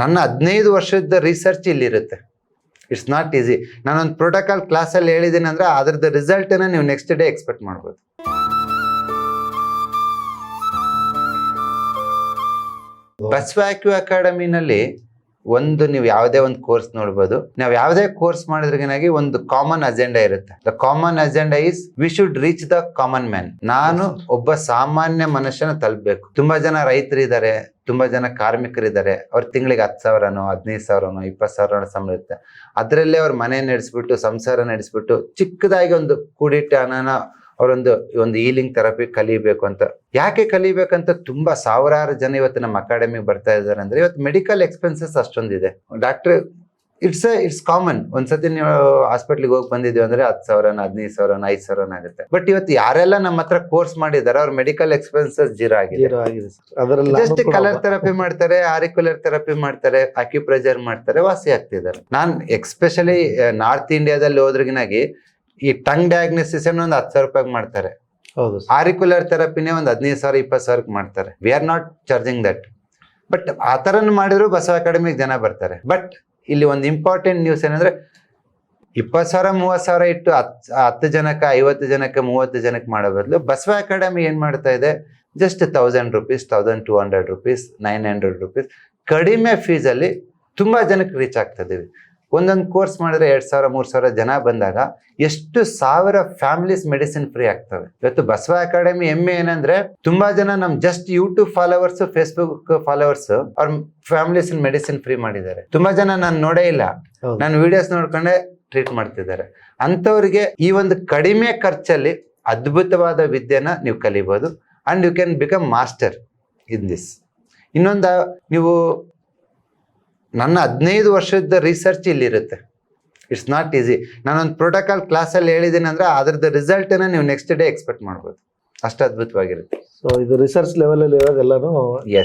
ನನ್ನ ಹದಿನೈದು ವರ್ಷದ ರಿಸರ್ಚ್ ಇಲ್ಲಿರುತ್ತೆ. ಇಟ್ಸ್ ನಾಟ್ ಈಸಿ ನಾನೊಂದು ಪ್ರೋಟೋಕಾಲ್ ಕ್ಲಾಸಲ್ಲಿ ಹೇಳಿದ್ದೀನಿ ಅಂದರೆ ಅದ್ರದ್ದು ರಿಸಲ್ಟನ್ನು ನೀವು ನೆಕ್ಸ್ಟ್ ಡೇ ಎಕ್ಸ್ಪೆಕ್ಟ್ ಮಾಡ್ಬೋದು. ಬಸವಾಕ್ಯೂ ಅಕಾಡೆಮಿನಲ್ಲಿ ಒಂದು ನೀವು ಯಾವುದೇ ಒಂದು ಕೋರ್ಸ್ ನೋಡ್ಬೋದು. ನಾವು ಯಾವುದೇ ಕೋರ್ಸ್ ಮಾಡಿದ್ರಿಗೇನಾಗಿ ಒಂದು ಕಾಮನ್ ಅಜೆಂಡಾ ಇರುತ್ತೆ. The common agenda is we should reach the common man ನಾನು ಒಬ್ಬ ಸಾಮಾನ್ಯ ಮನುಷ್ಯನ ತಲುಪಬೇಕು. ತುಂಬಾ ಜನ ರೈತರಿದ್ದಾರೆ. ತುಂಬಾ ಜನ ಕಾರ್ಮಿಕರಿದ್ದಾರೆ. ಅವ್ರ ತಿಂಗಳಿಗೆ ಹತ್ತು ಸಾವಿರನೋ, ಹದಿನೈದು ಸಾವಿರನೋ ಇಪ್ಪತ್ತು ಸಾವಿರನೋ ಸಂಬಳ ಇರುತ್ತೆ. ಅದರಲ್ಲೇ ಅವ್ರ ಮನೆ ನಡೆಸ್ಬಿಟ್ಟು, ಸಂಸಾರ ನಡೆಸ್ಬಿಟ್ಟು ಚಿಕ್ಕದಾಗಿ ಒಂದು ಕೂಡಿಟ್ಟು ಹಣನ ಅವರೊಂದು ಒಂದು ಈಲಿಂಗ್ ಥೆರಪಿ ಕಲಿಬೇಕು ಅಂತ. ಯಾಕೆ ಕಲಿಬೇಕಂತ ತುಂಬಾ ಸಾವಿರಾರು ಜನ ಇವತ್ತು ನಮ್ಮ ಅಕಾಡೆಮಿಗೆ ಬರ್ತಾ ಇದ್ದಾರೆ ಅಂದ್ರೆ ಇವತ್ತು ಮೆಡಿಕಲ್ ಎಕ್ಸ್ಪೆನ್ಸಸ್ ಅಷ್ಟೊಂದಿದೆ. ಡಾಕ್ಟರ್ ಇಟ್ಸ್ ಇಟ್ಸ್ ಕಾಮನ್ ಒಂದ್ಸತಿ ನೀವು ಹಾಸ್ಪಿಟ್ಲಿಗೆ ಹೋಗಿ ಬಂದಿದ್ವಿ ಅಂದ್ರೆ ಹತ್ತು ಸಾವಿರನ ಹದಿನೈದು ಸಾವಿರನ ಐದು ಸಾವಿರನ ಆಗುತ್ತೆ. ಬಟ್ ಇವತ್ತು ಯಾರೆಲ್ಲ ನಮ್ಮ ಹತ್ರ ಕೋರ್ಸ್ ಮಾಡಿದಾರೆ ಅವ್ರ ಮೆಡಿಕಲ್ ಎಕ್ಸ್ಪೆನ್ಸಸ್ ಜೀರೋ ಆಗಿದೆ. ಜಸ್ಟ್ ಕಲರ್ ಥೆರಪಿ ಮಾಡ್ತಾರೆ ಆರಿಕ್ಯುಲರ್ ಥೆರಪಿ ಮಾಡ್ತಾರೆ ಅಕ್ಯುಪ್ರೆಜರ್ ಮಾಡ್ತಾರೆ ವಾಸಿ ಆಗ್ತಿದ್ದಾರೆ. ನಾನು ಎಕ್ಸ್ಪೆಷಲಿ ನಾರ್ತ್ ಇಂಡಿಯಾದಲ್ಲಿ ಹೋದ್ರಿಗಿನಾಗಿ ಈ ಟಂಗ್ ಡಯಾಗ್ನೋಸಿಸ್ ಒಂದು ಹತ್ತು ಸಾವಿರ ರೂಪಾಯಿಗೆ ಮಾಡ್ತಾರೆ. ಹೌದು ಆರಿಕ್ಯುಲರ್ ಥೆರಪಿನೇ ಒಂದು ಹದಿನೈದು ಸಾವಿರ ಇಪ್ಪತ್ತು ಸಾವಿರಕ್ಕೆ ಮಾಡ್ತಾರೆ. We are not charging that but ಆ ಥರನ ಮಾಡಿದ್ರು ಬಸವ ಅಕಾಡೆಮಿಗೆ ಜನ ಬರ್ತಾರೆ. ಬಟ್ ಇಲ್ಲಿ ಒಂದು ಇಂಪಾರ್ಟೆಂಟ್ ನ್ಯೂಸ್ ಏನಂದ್ರೆ ಇಪ್ಪತ್ತು ಸಾವಿರ, ಮೂವತ್ತು ಸಾವಿರ ಇಟ್ಟು ಹತ್ತು ಹತ್ತು ಜನಕ್ಕೆ, ಐವತ್ತು ಜನಕ್ಕೆ, ಮೂವತ್ತು ಜನಕ್ಕೆ ಮಾಡೋ ಬದಲು ಬಸವ ಅಕಾಡೆಮಿ ಏನು ಮಾಡ್ತಾ ಇದೆ? Just thousand rupees thousand two hundred rupees nine hundred rupees ಕಡಿಮೆ ಫೀಸಲ್ಲಿ ತುಂಬ ಜನಕ್ಕೆ ರೀಚ್ ಆಗ್ತಿದ್ದೀವಿ ಒಂದೊಂದು ಕೋರ್ಸ್ ಮಾಡಿದ್ರೆ ಎರಡು ಸಾವಿರ ಮೂರು ಸಾವಿರ ಜನ ಬಂದಾಗ ಎಷ್ಟು ಸಾವಿರ ಫ್ಯಾಮಿಲೀಸ್ ಮೆಡಿಸಿನ್ ಫ್ರೀ ಆಗ್ತವೆ. ಇವತ್ತು ಬಸವ ಅಕಾಡೆಮಿ ಎಮ್ಮೆ ಏನಂದ್ರೆ ತುಂಬಾ ಜನ ನಮ್ just YouTube followers Facebook followers ಅವ್ರ ಫ್ಯಾಮಿಲೀಸ್ ಮೆಡಿಸಿನ್ ಫ್ರೀ ಮಾಡಿದ್ದಾರೆ. ತುಂಬಾ ಜನ ನಾನು ನೋಡೇ ಇಲ್ಲ. ನನ್ನ ನಾನು ವಿಡಿಯೋಸ್ ನೋಡ್ಕೊಂಡೆ ಟ್ರೀಟ್ ಮಾಡ್ತಿದ್ದಾರೆ. ಅಂಥವ್ರಿಗೆ ಈ ಒಂದು ಕಡಿಮೆ ಖರ್ಚಲ್ಲಿ ಅದ್ಭುತವಾದ ವಿದ್ಯೆನ ನೀವು ಕಲಿಬೋದು. And you can become master in this ಇನ್ನೊಂದು ನೀವು ನನ್ನ ಹದಿನೈದು ವರ್ಷದ ರಿಸರ್ಚ್ ಇಲ್ಲಿರುತ್ತೆ. ಇಟ್ಸ್ ನಾಟ್ ಈಸಿ ನಾನೊಂದು ಪ್ರೋಟೋಕಾಲ್ ಕ್ಲಾಸಲ್ಲಿ ಹೇಳಿದ್ದೀನಿ ಅಂದರೆ ಅದ್ರದ್ದು ರಿಸಲ್ಟನ್ನ ನೀವು ನೆಕ್ಸ್ಟ್ ಡೇ ಎಕ್ಸ್ಪೆಕ್ಟ್ ಮಾಡ್ಬೋದು. ಅಷ್ಟು ಅದ್ಭುತವಾಗಿರುತ್ತೆ. ಸೊ ಇದು ರಿಸರ್ಚ್ ಲೆವೆಲಲ್ಲಿ ಇರೋದೆಲ್ಲಾನು.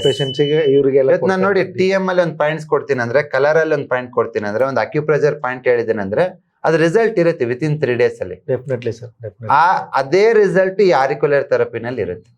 ಪೇಷಂಟ್ಸ್ಗೆ ಇವರಿಗೆಲ್ಲ ನಾನು ನೋಡಿ ಟಿ ಎಂ ಅಲ್ಲಿ ಒಂದು ಪಾಯಿಂಟ್ಸ್ ಕೊಡ್ತೀನಿ ಅಂದ್ರೆ ಕಲರ್ ಅಲ್ಲಿ ಒಂದು ಪಾಯಿಂಟ್ ಕೊಡ್ತೀನಿ ಅಂದ್ರೆ ಒಂದು ಅಕ್ಯುಪ್ರೆಜರ್ ಪಾಯಿಂಟ್ ಹೇಳಿದ್ದೀನಿ ಅಂದರೆ ಅದು ರಿಸಲ್ಟ್ ಇರುತ್ತೆ ವಿತಿನ್ ತ್ರೀ ಡೇಸ್ ಅಲ್ಲಿ. ಡೆಫಿನೆಟ್ಲಿ ಸರ್ ಆ ಅದೇ ರಿಸಲ್ಟ್ ಈ ಆರಿಕ್ಯುಲರ್ ಥೆರಪಿನಲ್ಲಿ ಇರುತ್ತೆ